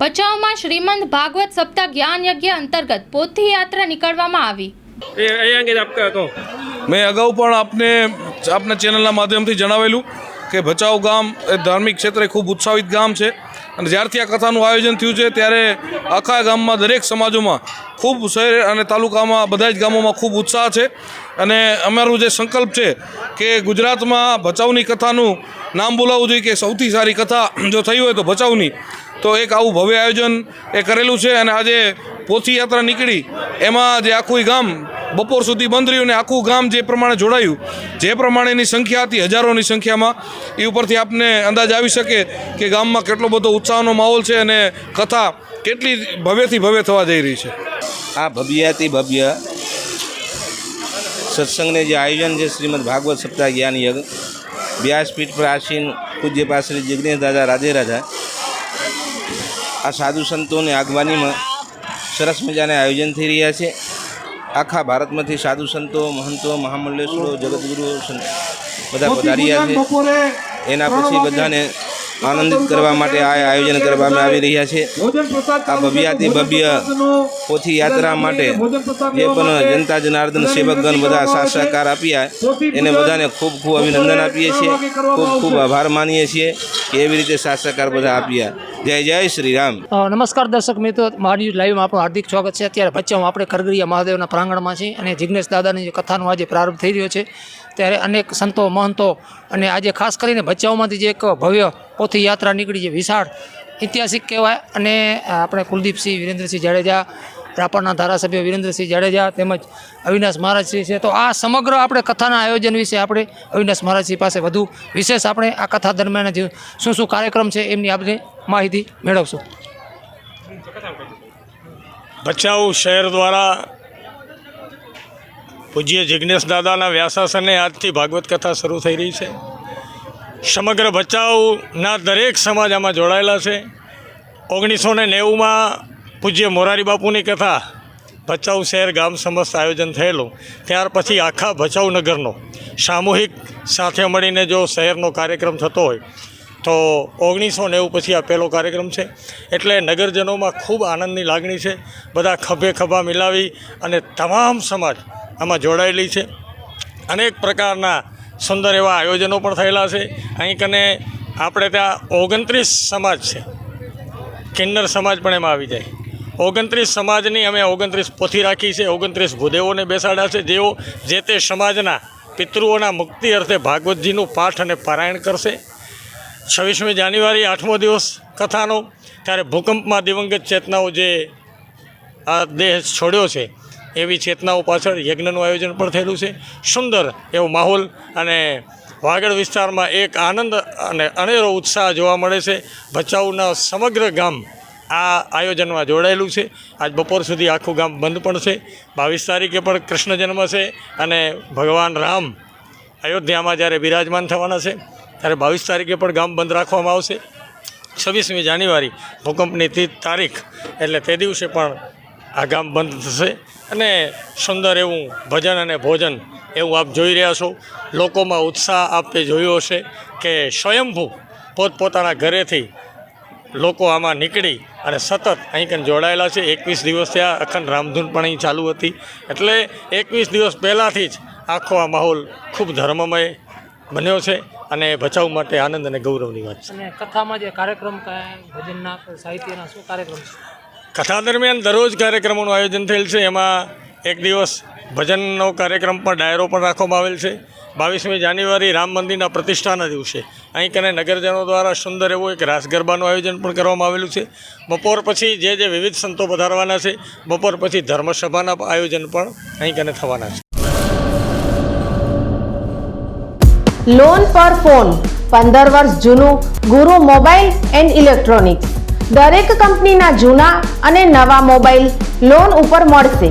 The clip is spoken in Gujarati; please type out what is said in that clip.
ભચાઉમાં શ્રીમંત ભાગવત સપ્તાહ જ્ઞાન યજ્ઞ અંતર્ગત પોથી યાત્રા નીકળવામાં આવી. એ અહીંયા અંગે કહો. મેં અગાઉ પણ આપને આપના ચેનલના માધ્યમથી જણાવેલું કે ભચાઉ ગામ એ ધાર્મિક ક્ષેત્રે ખૂબ ઉત્સાહિત ગામ છે. અને જ્યારથી આ કથાનું આયોજન થયું છે ત્યારે આખા ગામમાં દરેક સમાજોમાં ખૂબ શહેર અને તાલુકામાં બધા જ ગામોમાં ખૂબ ઉત્સાહ છે. અને અમારું જે સંકલ્પ છે કે ગુજરાતમાં ભચાઉની કથાનું નામ બોલાવવું જોઈએ કે સૌથી સારી કથા જો થઈ હોય તો ભચાઉની તો એક આવું ભવ્ય આયોજન એ કરેલું છે અને આજે પોથી યાત્રા નીકળી. એમાં જે આખું ગામ બપોર સુધી બંધ રહ્યું ને આખું ગામ જે પ્રમાણે જોડાયું, જે પ્રમાણેની સંખ્યા હતી, હજારોની સંખ્યામાં એ ઉપરથી આપને અંદાજ આવી શકે કે ગામમાં કેટલો બધો ઉત્સાહનો માહોલ છે અને કથા કેટલી ભવ્યથી ભવ્ય થવા જઈ રહી છે. આ ભવ્યાતિ ભવ્ય સત્સંગને જે આયોજન છે શ્રીમદ ભાગવત સપ્તાહ જ્ઞાન યજ્ઞ વ્યાસપીઠ પર આસીન પૂજ્ય પાશ્રી જિજ્ઞેશ દાદા, રાધે રાધા આ સાધુ સંતોની આગવાનીમાં સરસ મજાના આયોજન થઈ રહ્યા છે. આખા ભારતમાંથી સાધુ સંતો મહંતો મહામંડલેશ્વરો જગતગુરુઓ બધા પધાર્યા છે. એના પછી બધાને આનંદિત કરવા માટે આ આયોજન કરવામાં આવી રહ્યા છે. આ ભવ્યાતિ ભવ્ય પોથી યાત્રા માટે જે પણ જનતા જનાર્દન સેવકગણ બધા સાથ સહકાર આપ્યા. એને બધાને ખૂબ ખૂબ અભિનંદન આપીએ છીએ. ખૂબ ખૂબ આભાર માનીએ છીએ કે એવી રીતે સાથ સહકાર બધા આપ્યા. જય જય શ્રી રામ નમસ્કાર દર્શક મિત્રો, મારી લાઈવમાં આપણું હાર્દિક સ્વાગત છે. અત્યારે બચ્ચાઓ આપણે કરગરિયા મહાદેવના પ્રાંગણમાં છીએ અને જિજ્ઞેશ દાદાની જે કથાનો આજે પ્રારંભ થઈ રહ્યો છે. ત્યારે અનેક સંતો, મહંતો અને આજે ખાસ કરીને ભચાઉમાંથી જે એક ભવ્ય પોથી યાત્રા નીકળી છે, વિશાળ ઐતિહાસિક કહેવાય. અને આપણે કુલદીપસિંહ, વિરેન્દ્રસિંહ જાડેજા રાપરના ધારાસભ્ય વિરેન્દ્રસિંહ જાડેજા તેમજ અવિનાશ મહારાજશ્રી છે. તો આ સમગ્ર આપણે કથાના આયોજન વિશે આપણે અવિનાશ મહારાજશ્રી પાસે વધુ વિશેષ આપણે આ કથા દરમિયાન જે શું શું કાર્યક્રમ છે એમની આપણે માહિતી મેળવશું. ભચાઉ શહેર દ્વારા પૂજ્ય જિજ્ઞેશ દાદાના વ્યાસાસને આજથી ભાગવત કથા શરૂ થઈ રહી છે. સમગ્ર ભચાઉના દરેક સમાજ આમાં જોડાયેલા છે. ઓગણીસો ને નેવુંમાં પૂજ્ય મોરારી બાપુની કથા, ભચાઉ શહેર ગામ સમસ્ત આયોજન થયેલું. ત્યાર પછી આખા ભચાઉ નગરનો સામૂહિક સાથે મળીને જો શહેરનો કાર્યક્રમ થતો હોય, તો ઓગણીસો નેવું પછી આ પહેલો કાર્યક્રમ છે. એટલે નગરજનોમાં ખૂબ આનંદની લાગણી છે. બધા ખભે ખભા મિલાવી અને તમામ સમાજ આમાં જોડાયેલી છે. અનેક પ્રકારના સુંદર એવા આયોજનો પણ થયેલા છે. અહીં કને આપણે ત્યાં ઓગણત્રીસ સમાજ છે. કિન્નર સમાજ પણ એમાં આવી જાય. ઓગણત્રીસ સમાજની અમે ઓગણત્રીસ પોથી રાખી છે, ઓગણત્રીસ ભૂદેવોને બેસાડ્યા છે. જેઓ જે તે સમાજના પિતૃઓના મુક્તિ અર્થે ભાગવતજીનું પાઠ અને પારાયણ કરશે. છવ્વીસમી જાન્યુઆરી, આઠમો દિવસ કથાનો. ત્યારે ભૂકંપમાં દિવંગત ચેતનાઓ જે આ દેહ છોડ્યો છે, એવી ચેતનાઓ પાછળ યજ્ઞનું આયોજન પણ થયેલું છે. સુંદર એવો માહોલ અને વાગડ વિસ્તારમાં એક આનંદ અને અનેરો ઉત્સાહ જોવા મળે છે. ભચાઉના સમગ્ર ગામ આ આયોજનમાં જોડાયેલું છે. આજ બપોર સુધી આખું ગામ બંધ પણ છે. બાવીસ તારીખે પણ કૃષ્ણ જન્મ છે અને ભગવાન રામ અયોધ્યામાં જ્યારે બિરાજમાન થવાના છે, ત્યારે બાવીસ તારીખે પણ ગામ બંધ રાખવામાં આવશે. છવ્વીસમી જાન્યુઆરી, ભૂકંપની તીજ તારીખ એટલે તે દિવસે પણ આ ગામ બંધ થશે. અને સુંદર એવું ભજન અને ભોજન એવું આપ જોઈ રહ્યા છો. લોકોમાં ઉત્સાહ આપે જોયો હશે કે સ્વયંભૂ પોતપોતાના ઘરેથી લોકો આમાં નીકળી અને સતત અહીં જોડાયેલા છે. એકવીસ દિવસ આ અખંડ રામધૂન પણ અહીં ચાલુ હતી. એટલે એકવીસ દિવસ પહેલાંથી જ આખો આ માહોલ ખૂબ ધર્મમય બન્યો છે અને બચાવ માટે આનંદ અને ગૌરવની વાત છે. અને કથામાં જે કાર્યક્રમ ભજનના સાહિત્યના શું કાર્યક્રમ છે? કથા દરમિયાન દરરોજ કાર્યક્રમોનું આયોજન થયેલ છે. એમાં એક દિવસ ભજનનો કાર્યક્રમ પણ ડાયરો પણ રાખવામાં આવેલ છે. બાવીસમી જાન્યુઆરી રામ મંદિરના પ્રતિષ્ઠાના દિવસે અહીં કને નગરજનો દ્વારા સુંદર એવું એક રાસ ગરબાનું આયોજન પણ કરવામાં આવેલું છે. બપોર પછી જે જે વિવિધ સંતો પધારવાના છે, બપોર પછી ધર્મસભાના આયોજન પણ અહીં કને થવાના છે. લોન પર ફોન પંદર વર્ષ જૂનું, ગુરુ મોબાઈલ એન્ડ ઇલેક્ટ્રોનિક્સ. દરેક કંપનીના જૂના અને નવા મોબાઈલ લોન ઉપર મળશે.